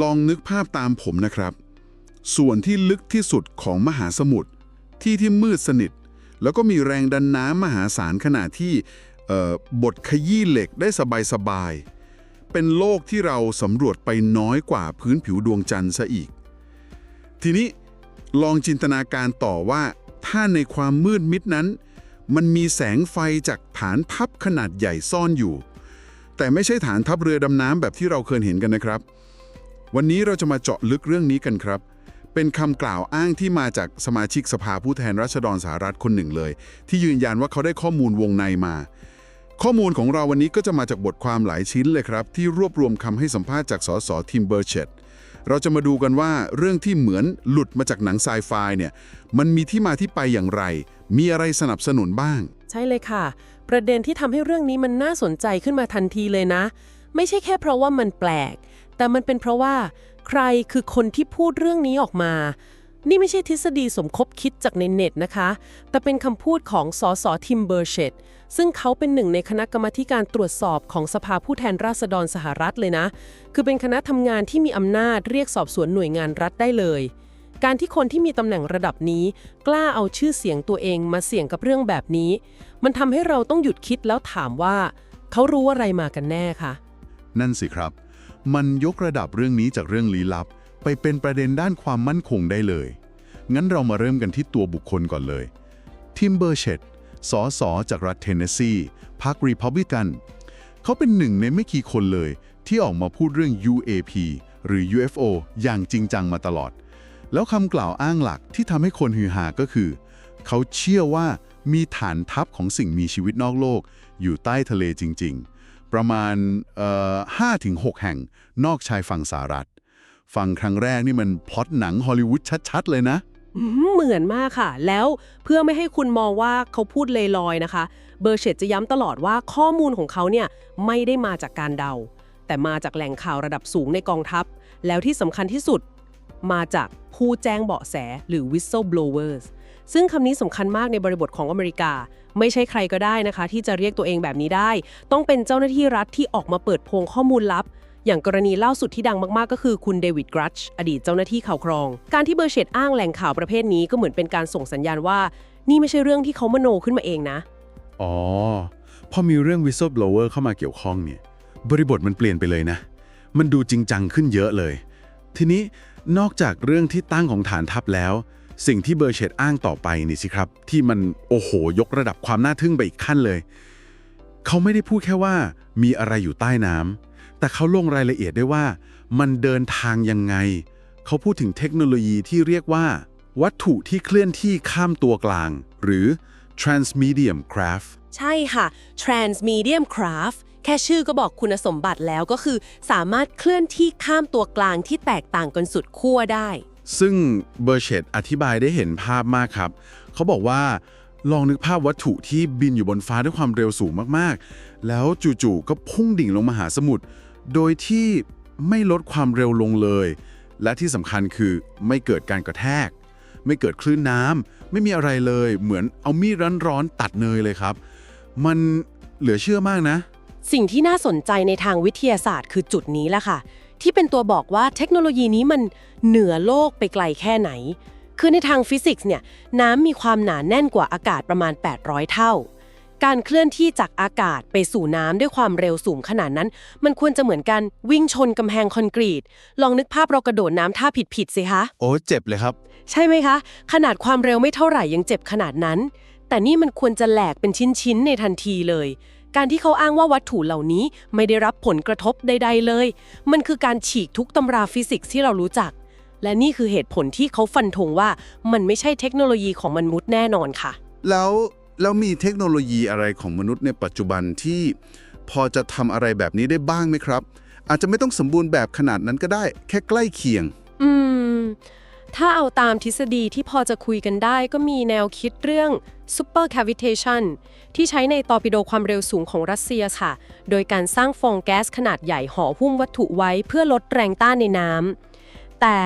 ลองนึกภาพตามผมนะครับ ส่วนที่ลึกที่สุดของมหาสมุทรที่ที่มืดสนิท แล้วก็มีแรงดันน้ำมหาศาลขนาดที่บดขยี้เหล็กได้สบายๆ เป็นโลกที่เราสำรวจไปน้อยกว่าพื้นผิวดวงจันทร์ซะอีก ทีนี้ลองจินตนาการต่อว่า ถ้าในความมืดมิดนั้น มันมีแสงไฟจากฐานทัพขนาดใหญ่ซ่อนอยู่ แต่ไม่ใช่ฐานทัพเรือดำน้ำแบบที่เราเคยเห็นกันนะครับ วันนี้เราจะมาเจาะลึกเรื่องนี้กันครับ เป็นคำกล่าวอ้างที่มาจากสมาชิกสภาผู้แทนราษฎรสหรัฐคนหนึ่งเลย ที่ยืนยันว่าเขาได้ข้อมูลวงในมา ข้อมูลของเราวันนี้ก็จะมาจากบทความหลายชิ้นเลยครับ ที่รวบรวมคำให้สัมภาษณ์จากสสทิมเบอร์เชตเราจะมาดูกันว่าเรื่องที่เหมือนหลุดมาจากหนังไซไฟเนี่ยมันมีที่มาที่ไปอย่างไร มีอะไรสนับสนุนบ้าง ใช่เลยค่ะ ประเด็นที่ทำให้เรื่องนี้มันน่าสนใจขึ้นมาทันทีเลยนะ ไม่ใช่แค่เพราะว่ามันแปลก แต่มันเป็นเพราะว่า ใครคือคนที่พูดเรื่องนี้ออกมา นี่ไม่ใช่ทฤษฎีสมคบคิดจากในเน็ตนะคะ แต่เป็นคำพูดของสอสอทิมเบอร์เชตซึ่งเขาเป็นหนึ่งในคณะกรรมาการตรวจสอบของสภาผู้แทนราษฎรสหรัฐเลยนะ คือเป็นคณะทำงานที่มีอำนาจเรียกสอบสวนหน่วยงานรัฐได้เลยการที่คนที่มีตำแหน่งระดับนี้ กล้าเอาชื่อเสียงตัวเองมาเสี่ยงกับเรื่องแบบนี้ มันทำให้เราต้องหยุดคิดแล้วถามว่า เขารู้อะไรมากันแน่คะนั่นสิครับ มันยกระดับเรื่องนี้จากเรื่องลี้ลับ ไปเป็นประเด็นด้านความมั่นคงได้เลย งั้นเรามาเริ่มกันที่ตัวบุคคลก่อนเลย ทิมเบอร์เชตสอสอจากรัฐเทนเนสซีพรรครีพับลิกัน เขาเป็นหนึ่งในไม่กี่คนเลย ที่ออกมาพูดเรื่อง UAP หรือ UFO อย่างจริงจังมาตลอด แล้วคำกล่าวอ้างหลักที่ทำให้คนฮือฮาก็คือ เขาเชื่อว่ามีฐานทัพของสิ่งมีชีวิตนอกโลก อยู่ใต้ทะเลจริง ๆ ประมาณเอ่อ5-6แห่งนอกชายฝั่งสหรัฐ ฟังครั้งแรกนี่มันพล็อตหนังฮอลลีวูดชัดๆ เลยนะ เหมือนมากค่ะ แล้วเพื่อไม่ให้คุณมองว่าเขาพูดเลลอยนะคะ เบอร์เชตจะย้ำตลอดว่าข้อมูลของเขาเนี่ยไม่ได้มาจากการเดา แต่มาจากแหล่งข่าวระดับสูงในกองทัพ แล้วที่สำคัญที่สุด มาจากผู้แจ้งเบาะแสหรือ whistleblowers ซึ่งคำนี้สำคัญมากในบริบทของอเมริกา ไม่ใช่ใครก็ได้นะคะ ที่จะเรียกตัวเองแบบนี้ได้ ต้องเป็นเจ้าหน้าที่รัฐที่ออกมาเปิดโปงข้อมูลลับ อย่างกรณีล่าสุดที่ดังมากๆ ก็คือคุณเดวิดกรัชอดีตเจ้าหน้าที่ข่าวครอง การที่เบอร์เชตอ้างแหล่งข่าวประเภทนี้ก็เหมือนเป็นการส่งสัญญาณว่า นี่ไม่ใช่เรื่องที่เขามโนขึ้นมาเองนะ อ๋อ พอมีเรื่อง whistleblower เข้ามาเกี่ยวข้องเนี่ย บริบทมันเปลี่ยนไปเลยนะ มันดูจริงจังขึ้นเยอะเลย ทีนี้นอกจากเรื่องที่ตั้งของฐานทัพแล้ว สิ่งที่เบอร์เชตอ้างต่อไปนี่สิครับ ที่มันโอ้โหยกระดับความน่าทึ่งไปอีกขั้นเลย เขาไม่ได้พูดแค่ว่า มีอะไรอยู่ใต้น้ำแต่เขาลงรายละเอียดได้ว่า มันเดินทางยังไง เขาพูดถึงเทคโนโลยีที่เรียกว่า วัตถุที่เคลื่อนที่ข้ามตัวกลาง หรือ transmedium craft ใช่ค่ะ transmedium craft แค่ชื่อก็บอกคุณสมบัติแล้วก็คือ สามารถเคลื่อนที่ข้ามตัวกลางที่แตกต่างกันสุดขั้วได้ ซึ่งเบอร์เชตอธิบายได้เห็นภาพมากครับ เขาบอกว่าลองนึกภาพวัตถุที่บินอยู่บนฟ้าด้วยความเร็วสูงมากๆ แล้วจู่ๆก็พุ่งดิ่งลงมาหาสมุทร โดยที่ไม่ลดความเร็วลงเลย และที่สำคัญคือไม่เกิดการกระแทก ไม่เกิดคลื่นน้ำ ไม่มีอะไรเลย เหมือนเอามีดร้อนๆตัดเนยเลยครับ มันเหลือเชื่อมากนะ สิ่งที่น่าสนใจในทางวิทยาศาสตร์คือจุดนี้แหละค่ะ ที่เป็นตัวบอกว่าเทคโนโลยีนี้มันเหนือโลกไปไกลแค่ไหน คือในทางฟิสิกส์เนี่ยน้ำมีความหนาแน่นกว่าอากาศประมาณ 800 เท่า การเคลื่อนที่จากอากาศไปสู่น้ำด้วยความเร็วสูงขนาดนั้น มันควรจะเหมือนกันวิ่งชนกำแพงคอนกรีต ลองนึกภาพเรากระโดดน้ำท่าผิดๆสิคะ โอ้เจ็บเลยครับ ใช่ไหมคะ ขนาดความเร็วไม่เท่าไหร่ยังเจ็บขนาดนั้น แต่นี่มันควรจะแหลกเป็นชิ้นๆในทันทีเลย การที่เขาอ้างว่าวัตถุเหล่านี้ไม่ได้รับผลกระทบใด ๆ เลย มันคือการฉีกทุกตำราฟิสิกส์ที่เรารู้จัก และนี่คือเหตุผลที่เขาฟันธงว่ามันไม่ใช่เทคโนโลยีของมนุษย์แน่นอนค่ะ แล้วแล้วมีเทคโนโลยีอะไรของมนุษย์ในปัจจุบันที่พอจะทำอะไรแบบนี้ได้บ้างไหมครับ อาจจะไม่ต้องสมบูรณ์แบบขนาดนั้นก็ได้ แค่ใกล้เคียง อืม ถ้าเอาตามทฤษฎีที่พอจะคุยกันได้ก็มีแนวคิดเรื่อง super cavitation ที่ใช้ในตอร์ปิโดความเร็วสูงของรัสเซียค่ะ โดยการสร้างฟองแก๊สขนาดใหญ่ห่อหุ้มวัตถุไว้เพื่อลดแรงต้านในน้ำแต่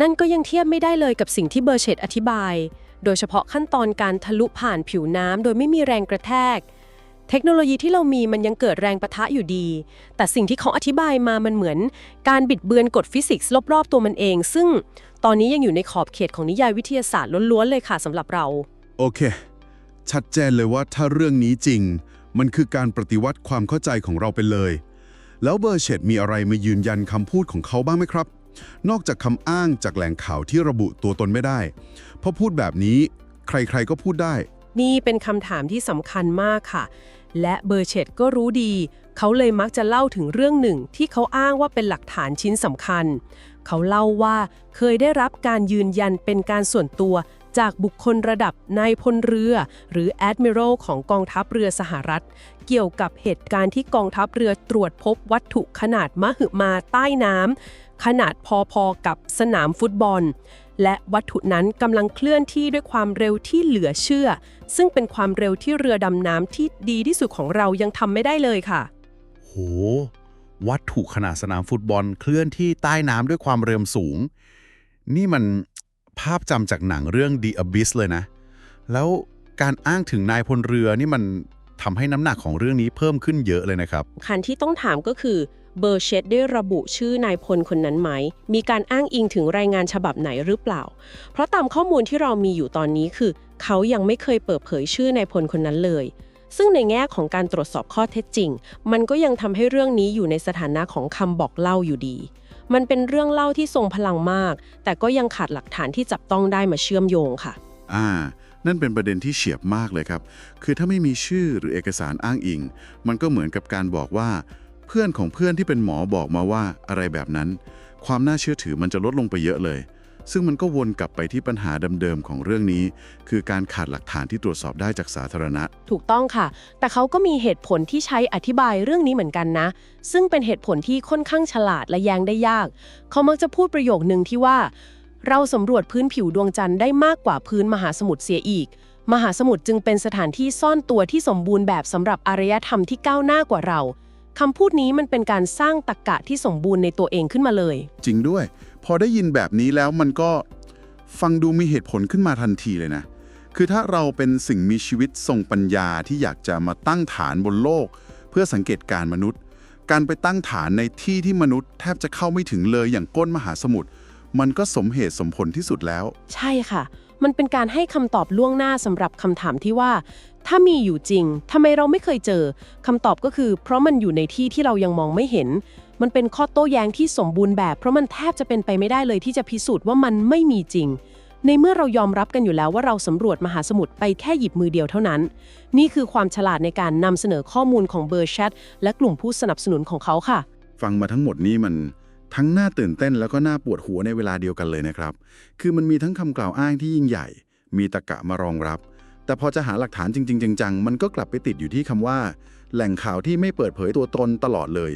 นั่นก็ยังเทียบไม่ได้เลยกับสิ่งที่เบอร์เชตอธิบาย โดยเฉพาะขั้นตอนการทะลุผ่านผิวน้ำโดยไม่มีแรงกระแทก เทคโนโลยีที่เรามีมันยังเกิดแรงประทะอยู่ดี แต่สิ่งที่เขาอธิบายมามันเหมือน การบิดเบือนกฎฟิสิกส์รอบๆตัวมันเอง ซึ่งตอนนี้ยังอยู่ในขอบเขตของนิยายวิทยาศาสตร์ล้วนๆเลยค่ะสำหรับเรา โอเค ชัดเจนเลยว่าถ้าเรื่องนี้จริง มันคือการปฏิวัติความเข้าใจของเราไปเลย แล้วเบอร์เชตมีอะไรมายืนยันคำพูดของเขาบ้างไหมครับ นอกจากคำอ้างจากแหล่งข่าวที่ระบุตัวตนไม่ได้เพราะพูดแบบนี้ ใครๆก็พูดได้ นี่เป็นคำถามที่สำคัญมากค่ะ และเบอร์เชตก็รู้ดี เขาเลยมักจะเล่าถึงเรื่องหนึ่งที่เขาอ้างว่าเป็นหลักฐานชิ้นสำคัญ เขาเล่าว่าเคยได้รับการยืนยันเป็นการส่วนตัวจากบุคคลระดับนายพลเรือ หรือแอดมิรัลของกองทัพเรือสหรัฐ เกี่ยวกับเหตุการณ์ที่กองทัพเรือตรวจพบวัตถุขนาดมหึมาใต้น้ำ ขนาดพอๆกับสนามฟุตบอล และวัตถุนั้นกำลังเคลื่อนที่ด้วยความเร็วที่เหลือเชื่อ ซึ่งเป็นความเร็วที่เรือดำน้ำที่ดีที่สุดของเรายังทำไม่ได้เลยค่ะ โห วัตถุขนาดสนามฟุตบอลเคลื่อนที่ใต้น้ำด้วยความเร็วสูง นี่มันภาพจำจากหนังเรื่อง The Abyss เลยนะ แล้วการอ้างถึงนายพลเรือนี่มันทำให้น้ำหนักของเรื่องนี้เพิ่มขึ้นเยอะเลยนะครับคันที่ต้องถามก็คือ เบอร์เชตได้ระบุชื่อนายพลคนนั้นไหม มีการอ้างอิงถึงรายงานฉบับไหนหรือเปล่า เพราะตามข้อมูลที่เรามีอยู่ตอนนี้คือ เขายังไม่เคยเปิดเผยชื่อนายพลคนนั้นเลย ซึ่งในแง่ของการตรวจสอบข้อเท็จจริง มันก็ยังทำให้เรื่องนี้อยู่ในสถานะของคำบอกเล่าอยู่ดี มันเป็นเรื่องเล่าที่ทรงพลังมาก แต่ก็ยังขาดหลักฐานที่จับต้องได้มาเชื่อมโยงค่ะ อ่านั่นเป็นประเด็นที่เฉียบมากเลยครับ คือถ้าไม่มีชื่อหรือเอกสารอ้างอิง มันก็เหมือนกับการบอกว่า เพื่อนของเพื่อนที่เป็นหมอบอกมาว่าอะไรแบบนั้น ความน่าเชื่อถือมันจะลดลงไปเยอะเลย ซึ่งมันก็วนกลับไปที่ปัญหาเดิมๆของเรื่องนี้ คือการขาดหลักฐานที่ตรวจสอบได้จากสาธารณะ ถูกต้องค่ะ แต่เขาก็มีเหตุผลที่ใช้อธิบายเรื่องนี้เหมือนกันนะ ซึ่งเป็นเหตุผลที่ค่อนข้างฉลาดและแยงได้ยาก เขามักจะพูดประโยคนึงที่ว่า เราสำรวจพื้นผิวดวงจันทร์ได้มากกว่าพื้นมหาสมุทรเสียอีกมหาสมุทรจึงเป็นสถานที่ซ่อนตัวที่สมบูรณ์แบบสำหรับอารยธรรมที่ก้าวหน้ากว่าเรา คำพูดนี้มันเป็นการสร้างตรรกะที่สมบูรณ์ในตัวเองขึ้นมาเลย จริงด้วย พอได้ยินแบบนี้แล้วมันก็ฟังดูมีเหตุผลขึ้นมาทันทีเลยนะ คือถ้าเราเป็นสิ่งมีชีวิตทรงปัญญาที่อยากจะมาตั้งฐานบนโลก เพื่อสังเกตการณ์มนุษย์ การไปตั้งฐานในที่ที่มนุษย์แทบจะเข้าไม่ถึงเลยอย่างก้นมหาสมุทรมันก็สมเหตุสมผลที่สุดแล้ว ใช่ค่ะ มันเป็นการให้คำตอบล่วงหน้าสำหรับคำถามที่ว่า ถ้ามีอยู่จริงทำไมเราไม่เคยเจอคำตอบก็คือ เพราะมันอยู่ในที่ที่เรายังมองไม่เห็น มันเป็นข้อโต้แย้งที่สมบูรณ์แบบ เพราะมันแทบจะเป็นไปไม่ได้เลยที่จะพิสูจน์ว่ามันไม่มีจริง ในเมื่อเรายอมรับกันอยู่แล้วว่าเราสำรวจมหาสมุทรไปแค่หยิบมือเดียวเท่านั้น นี่คือความฉลาดในการนำเสนอข้อมูลของเบอร์แชทและกลุ่มผู้สนับสนุนของเขาค่ะ ฟังมาทั้งหมดนี้มันทั้งน่าตื่นเต้นแล้วก็น่าปวดหัวในเวลาเดียวกันเลยนะครับ คือมันมีทั้งคำกล่าวอ้างที่ยิ่งใหญ่ มีตะกะมารองรับ แต่พอจะหาหลักฐานจริง ๆ จังๆ มันก็กลับไปติดอยู่ที่คำว่า แหล่งข่าวที่ไม่เปิดเผยตัวตนตลอดเลย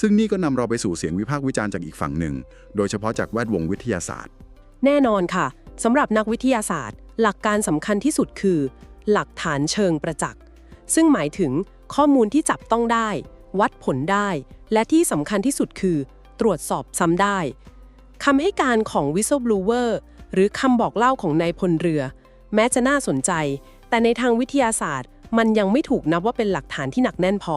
ซึ่งนี่ก็นำเราไปสู่เสียงวิพากษ์วิจารณ์จากอีกฝั่งหนึ่ง โดยเฉพาะจากแวดวงวิทยาศาสตร์ แน่นอนค่ะสำหรับนักวิทยาศาสตร์ หลักการสำคัญที่สุดคือ หลักฐานเชิงประจักษ์ซึ่งหมายถึงข้อมูลที่จับต้องได้ วัดผลได้ และที่สำคัญที่สุดคือ ตรวจสอบซ้ำได้คำให้การของ whistleblower หรือคำบอกเล่าของนายพลเรือ แม้จะน่าสนใจ แต่ในทางวิทยาศาสตร์ มันยังไม่ถูกนับว่าเป็นหลักฐานที่หนักแน่นพอ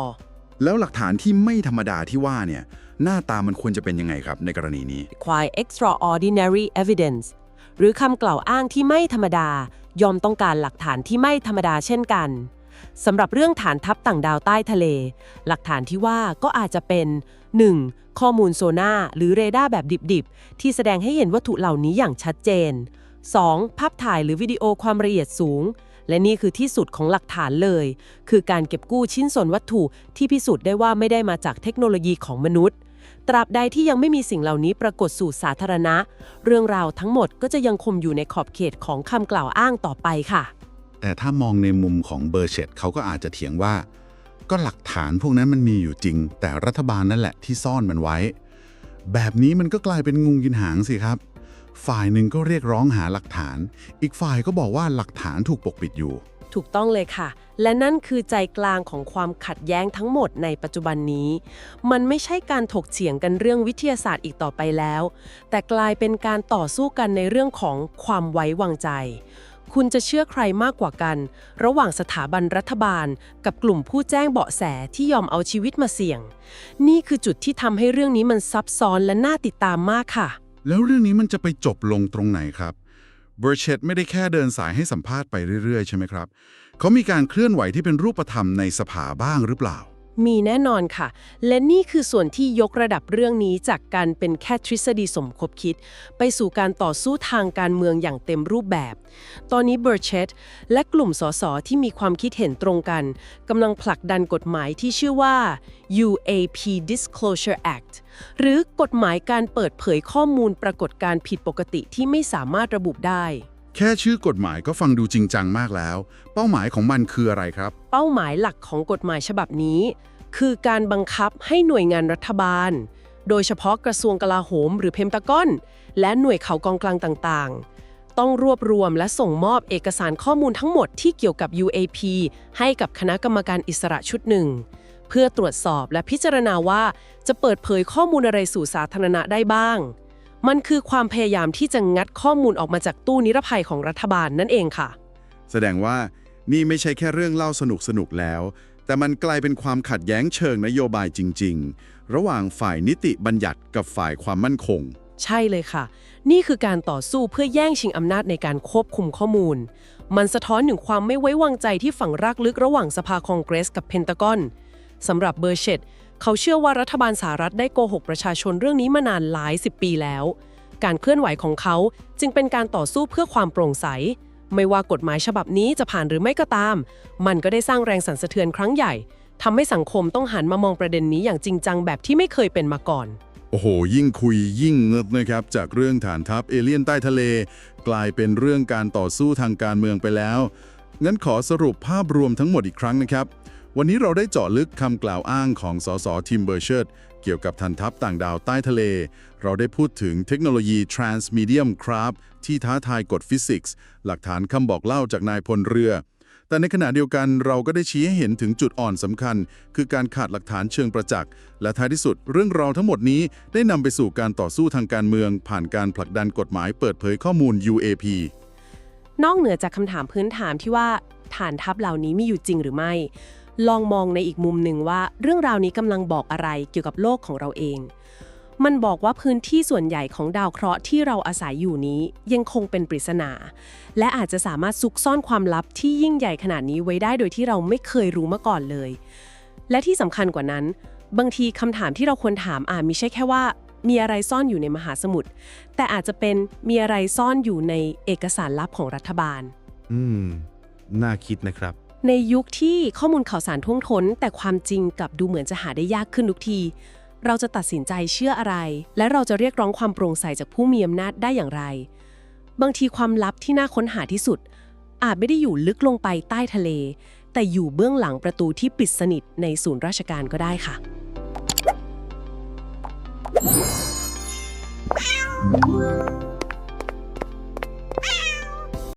แล้วหลักฐานที่ไม่ธรรมดาที่ว่าเนี่ยหน้าตามันควรจะเป็นยังไงครับในกรณีนี้ require extraordinary evidence หรือคำกล่าวอ้างที่ไม่ธรรมดา ยอมต้องการหลักฐานที่ไม่ธรรมดาเช่นกันสำหรับเรื่องฐานทัพต่างดาวใต้ทะเล หลักฐานที่ว่าก็อาจจะเป็น 1. ข้อมูลโซน่าหรือเรดาร์แบบดิบๆ ที่แสดงให้เห็นวัตถุเหล่านี้อย่างชัดเจน 2. ภาพถ่ายหรือวิดีโอความละเอียดสูง และนี่คือที่สุดของหลักฐานเลย คือการเก็บกู้ชิ้นส่วนวัตถุที่พิสูจน์ได้ว่าไม่ได้มาจากเทคโนโลยีของมนุษย์ ตราบใดที่ยังไม่มีสิ่งเหล่านี้ปรากฏสู่สาธารณะ เรื่องราวทั้งหมดก็จะยังคงอยู่ในขอบเขตของคำกล่าวอ้างต่อไปค่ะ แต่ถ้ามองในมุมของเบอร์เชตเขาก็อาจจะเถียงว่า ก็หลักฐานพวกนั้นมันมีอยู่จริง แต่รัฐบาลนั่นแหละที่ซ่อนมันไว้ แบบนี้มันก็กลายเป็นงูกินหางสิครับ ฝ่ายหนึ่งก็เรียกร้องหาหลักฐาน อีกฝ่ายก็บอกว่าหลักฐานถูกปกปิดอยู่ ถูกต้องเลยค่ะ และนั่นคือใจกลางของความขัดแย้งทั้งหมดในปัจจุบันนี้ มันไม่ใช่การถกเถียงกันเรื่องวิทยาศาสตร์อีกต่อไปแล้ว แต่กลายเป็นการต่อสู้กันในเรื่องของความไว้วางใจ คุณจะเชื่อใครมากกว่ากัน ระหว่างสถาบันรัฐบาล กับกลุ่มผู้แจ้งเบาะแสที่ยอมเอาชีวิตมาเสี่ยง นี่คือจุดที่ทำให้เรื่องนี้มันซับซ้อนและน่าติดตามมากค่ะ แล้วเรื่องนี้มันจะไปจบลงตรงไหนครับเบอร์เชตไม่ได้แค่เดินสายให้สัมภาษณ์ไปเรื่อย ๆ ใช่ไหมครับ เขามีการเคลื่อนไหวที่เป็นรูปธรรมในสภาบ้างหรือเปล่า มีแน่นอนค่ะ และนี่คือส่วนที่ยกระดับเรื่องนี้จากการเป็นแค่ทฤษฎีสมคบคิด ไปสู่การต่อสู้ทางการเมืองอย่างเต็มรูปแบบ ตอนนี้เบอร์เชตและกลุ่มสสที่มีความคิดเห็นตรงกันกำลังผลักดันกฎหมายที่ชื่อว่า UAP Disclosure Act หรือกฎหมายการเปิดเผยข้อมูลปรากฏการณ์ผิดปกติที่ไม่สามารถระบุได้ แค่ชื่อกฎหมายก็ฟังดูจริงจังมากแล้ว เป้าหมายของมันคืออะไรครับ เป้าหมายหลักของกฎหมายฉบับนี้ คือการบังคับให้หน่วยงานรัฐบาล โดยเฉพาะกระทรวงกลาโหม หรือเพมตากอน และหน่วยข่าวกองกลางต่างๆ ต้องรวบรวมและส่งมอบเอกสารข้อมูลทั้งหมดที่เกี่ยวกับ UAP ให้กับคณะกรรมการอิสระชุดหนึ่ง เพื่อตรวจสอบและพิจารณาว่าจะเปิดเผยข้อมูลอะไรสู่สาธารณะได้บ้าง มันคือความพยายามที่จะงัดข้อมูลออกมาจากตู้นิรภัยของรัฐบาลนั่นเองค่ะ แสดงว่านี่ไม่ใช่แค่เรื่องเล่าสนุกสนุกๆแล้ว แต่มันกลายเป็นความขัดแย้งเชิงนโยบายจริง ๆ ระหว่างฝ่ายนิติบัญญัติกับฝ่ายความมั่นคง ใช่เลยค่ะ นี่คือการต่อสู้เพื่อแย่งชิงอำนาจในการควบคุมข้อมูล มันสะท้อนถึงความไม่ไว้วางใจที่ฝังรากลึกระหว่างสภาคองเกรสกับเพนตากอน สำหรับเบอร์เชตเขาเชื่อว่ารัฐบาลสหรัฐได้โกหกประชาชนเรื่องนี้มานานหลายสิบปีแล้ว การเคลื่อนไหวของเขาจึงเป็นการต่อสู้เพื่อความโปร่งใส ไม่ว่ากฎหมายฉบับนี้จะผ่านหรือไม่ก็ตาม มันก็ได้สร้างแรงสั่นสะเทือนครั้งใหญ่ทำให้สังคมต้องหันมามองประเด็นนี้อย่างจริงจังแบบที่ไม่เคยเป็นมาก่อนโอ้โห ยิ่งคุยยิ่งเงึดนะครับ จากเรื่องฐานทัพเอเลี่ยนใต้ทะเล กลายเป็นเรื่องการต่อสู้ทางการเมืองไปแล้ว งั้นขอสรุปภาพรวมทั้งหมดอีกครั้งนะครับ วันนี้เราได้เจาะลึกคำกล่าวอ้างของสสทิมเบอร์เชิร์ตเกี่ยวกับฐานทัพต่างดาวใต้ทะเล เราได้พูดถึงเทคโนโลยี Transmedium Craft ที่ท้าทายกฎฟิสิกส์ หลักฐานคำบอกเล่าจากนายพลเรือ แต่ในขณะเดียวกันเราก็ได้ชี้ให้เห็นถึงจุดอ่อนสำคัญ คือการขาดหลักฐานเชิงประจักษ์ และท้ายที่สุดเรื่องราวทั้งหมดนี้ได้นำไปสู่การต่อสู้ทางการเมือง ผ่านการผลักดันกฎหมายเปิดเผยข้อมูล UAP นอกเหนือจากคำถามพื้นฐานที่ว่าฐานทัพเหล่านี้มีอยู่จริงหรือไม่ ลองมองในอีกมุมหนึ่งว่า เรื่องราวนี้กำลังบอกอะไรเกี่ยวกับโลกของเราเอง มันบอกว่าพื้นที่ส่วนใหญ่ของดาวเคราะห์ที่เราอาศัยอยู่นี้ยังคงเป็นปริศนา และอาจจะสามารถซุกซ่อนความลับที่ยิ่งใหญ่ขนาดนี้ไว้ได้โดยที่เราไม่เคยรู้มาก่อนเลย และที่สำคัญกว่านั้น บางทีคำถามที่เราควรถามอาจมีใช่แค่ว่ามีอะไรซ่อนอยู่ในมหาสมุทร แต่อาจจะเป็นมีอะไรซ่อนอยู่ในเอกสารลับของรัฐบาล อืม น่าคิดนะครับ ในยุคที่ข้อมูลข่าวสารท่วงท้น แต่ความจริงกับดูเหมือนจะหาได้ยากขึ้นทุกที เราจะตัดสินใจเชื่ออะไร และเราจะเรียกร้องความโปร่งใสจากผู้มีอำนาจได้อย่างไร บางทีความลับที่น่าค้นหาที่สุด อาจไม่ได้อยู่ลึกลงไปใต้ทะเล แต่อยู่เบื้องหลังประตูที่ปิดสนิทในศูนย์ราชการก็ได้ค่ะเ